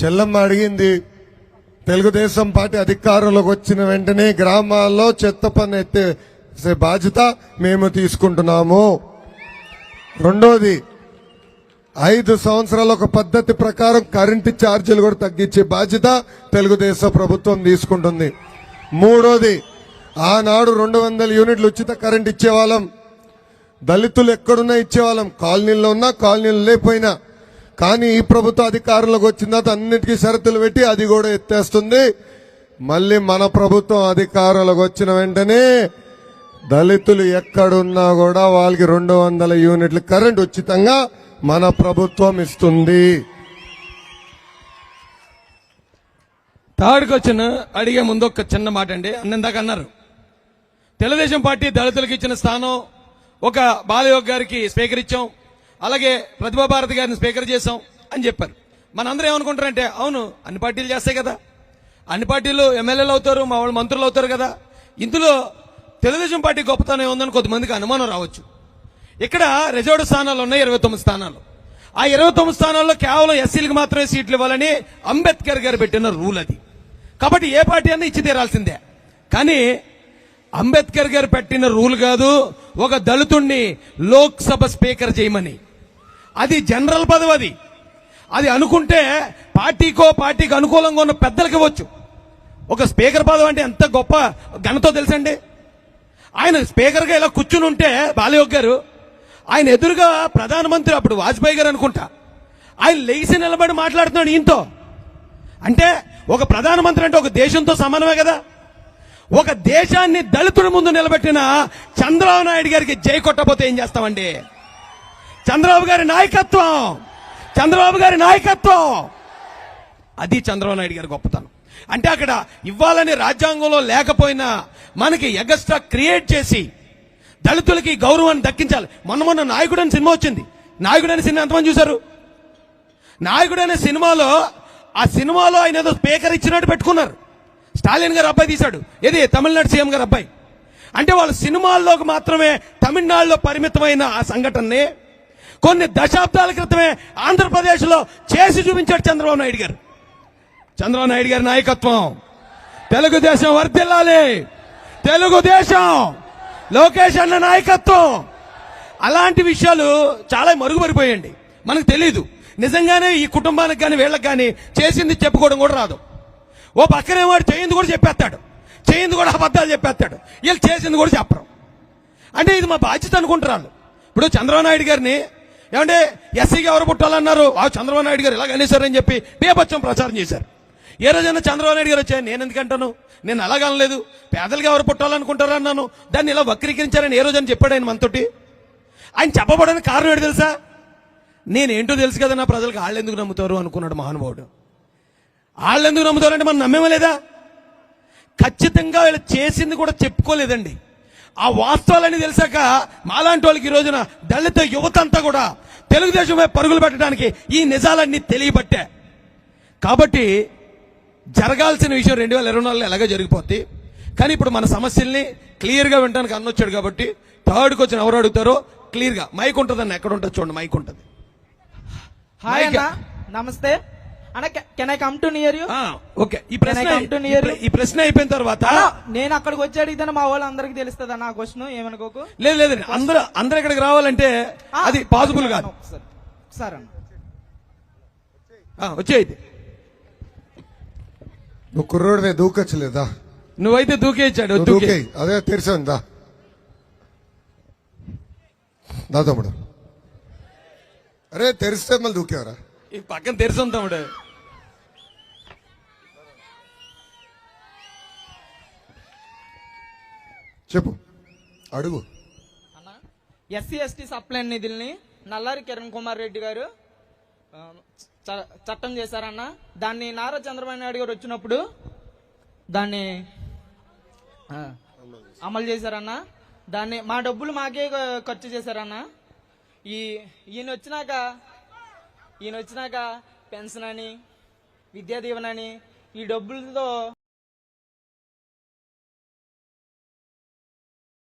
చెల్లమ్మ అడిగింది తెలుగుదేశం పార్టీ అధికారంలోకి వచ్చిన వెంటనే గ్రామాల్లో చెత్త పని ఎత్తే బాధ్యత మేము తీసుకుంటున్నాము. రెండోది ఐదు సంవత్సరాల ఒక పద్ధతి ప్రకారం కరెంటు ఛార్జీలు కూడా తగ్గించే బాధ్యత తెలుగుదేశం ప్రభుత్వం తీసుకుంటుంది. మూడోది ఆనాడు రెండు వందల యూనిట్లు ఉచిత కరెంట్ ఇచ్చేవాళ్ళం. దళితులు ఎక్కడున్నా ఇచ్చేవాళ్ళం. కాలనీల్లో ఉన్నా కాలనీలు లేకపోయినా కానీ ఈ ప్రభుత్వ అధికారంలోకి వచ్చిన తర్వాత అన్నిటికీ షరతులు పెట్టి అది కూడా ఎత్తేస్తుంది. మళ్ళీ మన ప్రభుత్వం అధికారంలోకి వచ్చిన వెంటనే దళితులు ఎక్కడున్నా కూడా వాళ్ళకి రెండు వందల యూనిట్లు కరెంట్ ఉచితంగా మన ప్రభుత్వం ఇస్తుంది. థర్డ్ క్వశ్చన్ అడిగే ముందు ఒక చిన్న మాట అండి. అన్నందాక అన్నారు. తెలుగుదేశం పార్టీ దళితులకు ఇచ్చిన స్థానం ఒక బాలయోగ్ గారికి స్వీకరించాం అలాగే ప్రతిభా భారతి గారిని స్పీకర్ చేశాం అని చెప్పారు. మనందరం ఏమనుకుంటారంటే అవును అన్ని పార్టీలు చేస్తాయి కదా. అన్ని పార్టీలు ఎమ్మెల్యేలు అవుతారు మా వాళ్ళు మంత్రులు అవుతారు కదా. ఇందులో తెలుగుదేశం పార్టీ గొప్పతనం ఉందని కొంతమందికి అనుమానం రావచ్చు. ఇక్కడ రిజర్వ్డ్ స్థానాలు ఉన్నాయి ఇరవై తొమ్మిది స్థానాలు. ఆ ఇరవై తొమ్మిది స్థానాల్లో కేవలం ఎస్సీలకు మాత్రమే సీట్లు ఇవ్వాలని అంబేద్కర్ గారు పెట్టిన రూల్ అది. కాబట్టి ఏ పార్టీ అన్నా ఇచ్చి తీరాల్సిందే. కానీ అంబేద్కర్ గారు పెట్టిన రూల్ కాదు ఒక దళితుణ్ణి లోక్సభ స్పీకర్ చేయమని. అది జనరల్ పదవి అది. అది అనుకుంటే పార్టీకో పార్టీకి అనుకూలంగా ఉన్న పెద్దలకి ఇవ్వచ్చు. ఒక స్పీకర్ పదవి అంటే ఎంత గొప్ప ఘనతో తెలుసండి? ఆయన స్పీకర్గా ఇలా కూర్చుని ఉంటే బాలయోగ్ గారు ఆయన ఎదురుగా ప్రధానమంత్రి అప్పుడు వాజ్పేయి గారు అనుకుంటా. ఆయన లేచి నిలబడి మాట్లాడుతున్నాడు ఈయనతో. అంటే ఒక ప్రధానమంత్రి అంటే ఒక దేశంతో సమానమే కదా? ఒక దేశాన్ని దళితుడి ముందు నిలబెట్టిన చంద్రబాబు నాయుడు గారికి జై కొట్టపోతే ఏం చేస్తామండి? చంద్రబాబు గారి నాయకత్వం! చంద్రబాబు గారి నాయకత్వం! అది చంద్రబాబు నాయుడు గారి గొప్పతనం. అంటే అక్కడ ఇవ్వాలని రాజ్యాంగంలో లేకపోయినా మనకి ఎగస్ట్రా క్రియేట్ చేసి దళితులకి గౌరవాన్ని దక్కించాలి. మొన్న మొన్న నాయకుడు అనే సినిమా వచ్చింది. నాయకుడు అనే సినిమా ఎంతమంది చూశారు? నాయకుడు అనే సినిమాలో ఆ సినిమాలో ఆయన ఏదో స్పీకర్ ఇచ్చినట్టు పెట్టుకున్నారు. స్టాలిన్ గారు అబ్బాయి తీశాడు. ఏది? తమిళనాడు సీఎం గారు అబ్బాయి. అంటే వాళ్ళ సినిమాల్లోకి మాత్రమే తమిళనాడులో పరిమితమైన ఆ సంఘటనని కొన్ని దశాబ్దాల క్రితమే ఆంధ్రప్రదేశ్లో చేసి చూపించాడు చంద్రబాబు నాయుడు గారు. చంద్రబాబు నాయుడు గారి నాయకత్వం. తెలుగుదేశం వర్దిల్లాలి తెలుగుదేశం లోకేష్ అన్న నాయకత్వం. అలాంటి విషయాలు చాలా మరుగుపడిపోయండి మనకు తెలియదు నిజంగానే ఈ కుటుంబానికి కానీ వీళ్ళకి కానీ చేసింది చెప్పుకోవడం కూడా రాదు. ఓ పక్కనే వాడు చేయింది కూడా చెప్పేస్తాడు. చేయింది కూడా అబద్ధాలు చెప్పేస్తాడు. వీళ్ళు చేసింది కూడా చెప్పరు. అంటే ఇది మా బాధ్యత అనుకుంటారు ఇప్పుడు చంద్రబాబు నాయుడు గారిని ఏమంటే ఎస్సీకి ఎవరు పుట్టాలన్నారు? ఆ చంద్రబాబు నాయుడు గారు ఇలాగ అనేసారని చెప్పి బేపచ్చం ప్రచారం చేశారు. ఏ రోజైనా చంద్రబాబు నాయుడు గారు వచ్చాయి నేను ఎందుకంటాను? నేను అలాగనలేదు పేదలకు పేదలుగా ఎవరు పుట్టాలనుకుంటారు అన్నాను. దాన్ని ఇలా వక్రీకరించారని ఏ రోజని చెప్పాడు ఆయన మనతోటి? ఆయన చెప్పబడని కారణం ఏంటి తెలుసా? నేనేంటో తెలుసు కదా నా ప్రజలకు వాళ్ళు ఎందుకు నమ్ముతారు అనుకున్నాడు మహానుభావుడు. వాళ్ళు ఎందుకు నమ్ముతారంటే మనం నమ్మేమలేదా ఖచ్చితంగా వీళ్ళు చేసింది కూడా చెప్పుకోలేదండి. ఆ వాస్తవాలని తెలిసాక మాలాంటి వాళ్ళకి ఈ రోజున దళిత యువత అంతా కూడా తెలుగుదేశం వైపు పరుగులు పెట్టడానికి ఈ నిజాలన్నీ తెలియబట్టే. కాబట్టి జరగాల్సిన విషయం రెండు వేల ఇరవై నాలుగులో ఎలాగో జరిగిపోద్ది. కానీ ఇప్పుడు మన సమస్యల్ని క్లియర్గా వినడానికి అన్నొచ్చాడు కాబట్టి థర్డ్కి వచ్చిన ఎవరు అడుగుతారో క్లియర్గా. మైక్ ఉంటుందన్న ఎక్కడ ఉంటుంది చూడండి మైక్ ఉంటుంది. హాయ్ నమస్తే. అన్న can I come to near you ah, okay. ఈ ప్రశ్న you? ఈ ప్రశ్న అయిపోయిన తర్వాత నేను అక్కడికి వచ్చి అడిగితే మా వాళ్ళు అందరికి తెలుస్తుంది అన్న క్వశ్చన్ ఏమనుకోకు? లేదు లేదు అందరూ అందరూ ఇక్కడికి రావాలంటే అది పాసిబుల్ కాదు. ఒకసారి అన్న. ఆ, వచ్చేది నువ్వు కుర్రోడివే దూకొచ్చలేదా నువ్వైతే దూకేచ్చాడు దూకే. అదే తెరిచాను దా. దా తమ్ముడు. అరే తెరిస్తే మళ్ళీ దూకేవరా? ఈ పక్కన తెరిచి తమ్ముడు. చెప్పు. అడుగు. ఎస్సీ ఎస్టీ సప్లై నిధుల్ని నల్లారి కిరణ్ కుమార్ రెడ్డి గారు చట్టం చేశారన్న. దాన్ని నారా చంద్రబాబు నాయుడు గారు వచ్చినప్పుడు దాన్ని ఆ, అమలు చేశారన్న. దాన్ని మా డబ్బులు మాకే ఖర్చు చేశారన్న. ఈ ఈయన వచ్చినాక ఈయన వచ్చినాక పెన్షన్ అని విద్యా దీవెన అని ఈ డబ్బులతో